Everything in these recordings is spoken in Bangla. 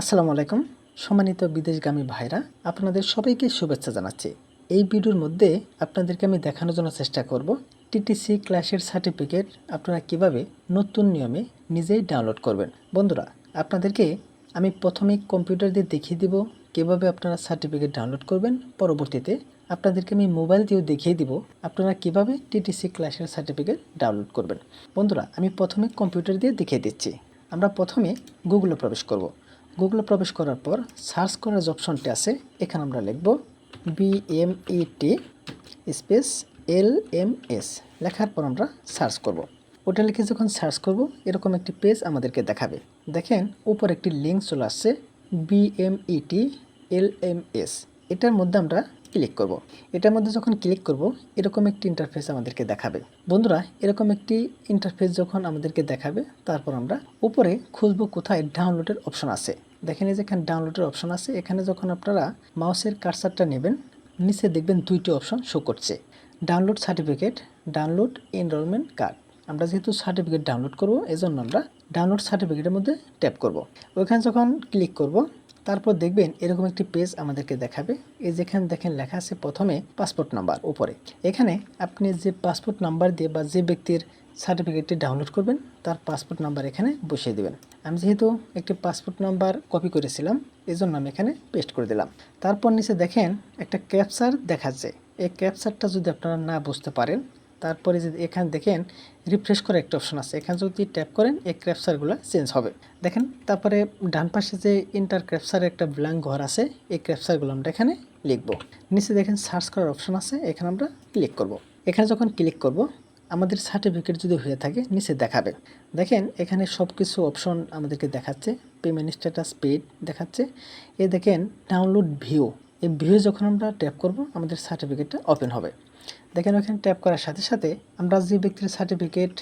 আসসালামু আলাইকুম। সম্মানিত বিদেশগামী ভাইরা, আপনাদের সবাইকে শুভেচ্ছা জানাচ্ছি। এই ভিডিওর মধ্যে আপনাদেরকে আমি দেখানোর জন্য চেষ্টা করব টিটিসি ক্লাসের সার্টিফিকেট আপনারা কীভাবে নতুন নিয়মে নিজেই ডাউনলোড করবেন। বন্ধুরা, আপনাদেরকে আমি প্রথমে কম্পিউটার দিয়ে দেখিয়ে দিব কীভাবে আপনারা সার্টিফিকেট ডাউনলোড করবেন। পরবর্তীতে আপনাদেরকে আমি মোবাইল দিয়েও দেখিয়ে দিব আপনারা কীভাবে টিটিসি ক্লাসের সার্টিফিকেট ডাউনলোড করবেন। বন্ধুরা, আমি প্রথমে কম্পিউটার দিয়ে দেখিয়ে দিচ্ছি। আমরা প্রথমে গুগলে প্রবেশ করব। গুগলে প্রবেশ করার পর সার্চ করার যে অপশনটি আছে, এখানে আমরা লিখব BMET space L M S লেখার পর আমরা সার্চ করব। ওটা লিখে যখন সার্চ করব, এরকম একটি পেজ আমাদেরকে দেখাবে। দেখেন, উপর একটি লিঙ্ক চলে আসছে বিএমইটি এল এম এস এটার মধ্যে আমরা ক্লিক করব। এটার মধ্যে যখন ক্লিক করব, এরকম একটি ইন্টারফেস আমাদেরকে দেখাবে। বন্ধুরা, এরকম একটি ইন্টারফেস যখন আমাদেরকে দেখাবে, তারপর আমরা উপরে খুঁজবো কোথায় ডাউনলোডের অপশন আছে। দেখেন এই যে এখানে ডাউনলোডের অপশন আছে, এখানে যখন আপনারা মাউসের কারসারটা নেবেন, নিচে দেখবেন দুইটি অপশন শো করছে। Download certificate download enrolment card আমরা যেহেতু সার্টিফিকেট ডাউনলোড করব, এজন্য আমরা ডাউনলোড সার্টিফিকেটের মধ্যে ট্যাপ করব। ওইখানে যখন ক্লিক করব তারপর দেখবেন এরকম একটি পেজ আমাদেরকে দেখাবে। এই যেখানে দেখেন লেখা আছে প্রথমে পাসপোর্ট নাম্বার উপরে। এখানে আপনি যে পাসপোর্ট নাম্বার দিয়ে বা যে ব্যক্তির সার্টিফিকেটটি ডাউনলোড করবেন, তার পাসপোর্ট নাম্বার এখানে বসিয়ে দেবেন। আমি যেহেতু একটি পাসপোর্ট নাম্বার কপি করেছিলাম এই জন্য আমি এখানে পেস্ট করে দিলাম। তারপর নিচে দেখেন একটা ক্যাপচার দেখাচ্ছে। এই ক্যাপচারটা যদি আপনারা না বুঝতে পারেন তারপরে যদি এখানে দেখেন রিফ্রেশ করে একটা অপশন আছে। এখানে যদি ট্যাপ করেন, এই ক্র্যাপচারগুলো চেঞ্জ হবে। দেখেন, তারপরে ডান পাশে যে ইন্টার ক্র্যাপচারের একটা ব্ল্যাঙ্ক ঘর আছে, এই ক্র্যাপচারগুলো আমরা এখানে লিখব। নিচে দেখেন সার্চ করার অপশন আছে, এখানে আমরা ক্লিক করব। এখানে যখন ক্লিক করব, আমাদের সার্টিফিকেট যদি হয়ে থাকে, নিচে দেখাবে। দেখেন, এখানে সব কিছু অপশন আমাদেরকে দেখাচ্ছে পেমেন্ট স্ট্যাটাস পেড দেখাচ্ছে। এ দেখেন ডাউনলোড ভিউ এই ভিউ যখন আমরা ট্যাপ করব, আমাদের সার্টিফিকেটটা ওপেন হবে। দেখেন ওখানে ট্যাপ করার সাথে সাথে আমরা যে ব্যক্তির সার্টিফিকেট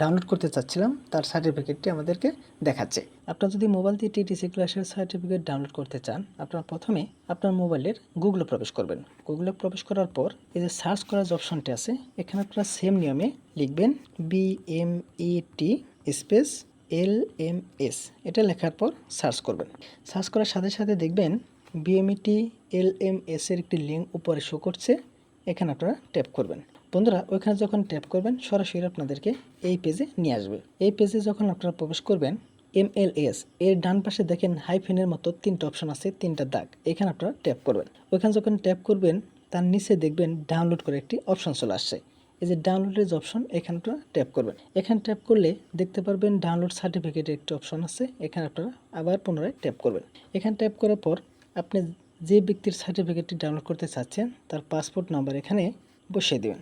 ডাউনলোড করতে চাচ্ছিলাম, তার সার্টিফিকেটটি আমাদেরকে দেখাচ্ছে। আপনার যদি মোবাইল দিয়ে টিটিসি ক্লাসের সার্টিফিকেট ডাউনলোড করতে চান, আপনার প্রথমে আপনার মোবাইলের গুগলে প্রবেশ করবেন। গুগলে প্রবেশ করার পর এই যে সার্চ করার যে অপশনটি আছে, এখানে আপনারা সেম নিয়মে লিখবেন BMET space L M S এটা লেখার পর সার্চ করবেন। সার্চ করার সাথে সাথে দেখবেন বিএমইটি এল এম এস এর একটি লিঙ্ক উপরে শো করছে, এখানে আপনারা ট্যাপ করবেন। বন্ধুরা, ওইখানে যখন ট্যাপ করবেন, সরাসরি আপনাদেরকে এই পেজে নিয়ে আসবে। এই পেজে যখন আপনারা প্রবেশ করবেন এমএলএস এর ডান পাশে দেখেন হাইফেনের মতো তিনটা অপশন আছে, তিনটা দাগ। এখানে আপনারা ট্যাপ করবেন। ওইখানে যখন ট্যাপ করবেন, তার নিচে দেখবেন ডাউনলোড করে একটি অপশন চলে আসছে। এই যে ডাউনলোডের অপশন এখানে আপনারা ট্যাপ করবেন। এখানে ট্যাপ করলে দেখতে পারবেন ডাউনলোড সার্টিফিকেটের একটি অপশন আছে, এখানে আপনারা আবার পুনরায় ট্যাপ করবেন। এখানে ট্যাপ করার পর আপনি যে ব্যক্তির সার্টিফিকেটটি ডাউনলোড করতে চাচ্ছেন, তার পাসপোর্ট নাম্বার এখানে বসিয়ে দেবেন।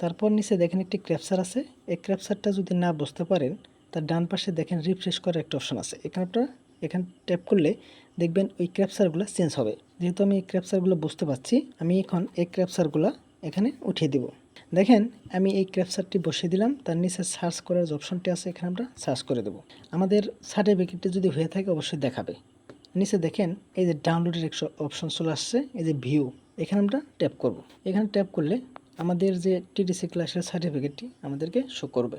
তারপর নিচে দেখেন একটি ক্র্যাপচার আছে। এই ক্র্যাপচারটা যদি না বুঝতে পারেন, তার ডান পাশে দেখেন রিফ্রেশ করার একটা অপশন আছে। এখানে আপনার এখানে ট্যাপ করলে দেখবেন ওই ক্র্যাপচারগুলো চেঞ্জ হবে। যেহেতু আমি এই ক্র্যাপচারগুলো বুঝতে পারছি, আমি এখন এই ক্র্যাপচারগুলো এখানে উঠিয়ে দিব। দেখেন, আমি এই ক্র্যাপচারটি বসিয়ে দিলাম। তার নিচে সার্চ করার যে অপশনটি আছে, এখানে আমরা সার্চ করে দেবো। আমাদের সার্টিফিকেটটি যদি হয়ে থাকে, অবশ্যই দেখাবে। নিচে দেখেন এই যে ডাউনলোডের একশো অপশন চলে আসছে, এই যে ভিউ এখানে আমরা ট্যাপ করব। এখানে ট্যাপ করলে আমাদের যে টিডিসি ক্লাসের সার্টিফিকেটটি আমাদেরকে শো করবে।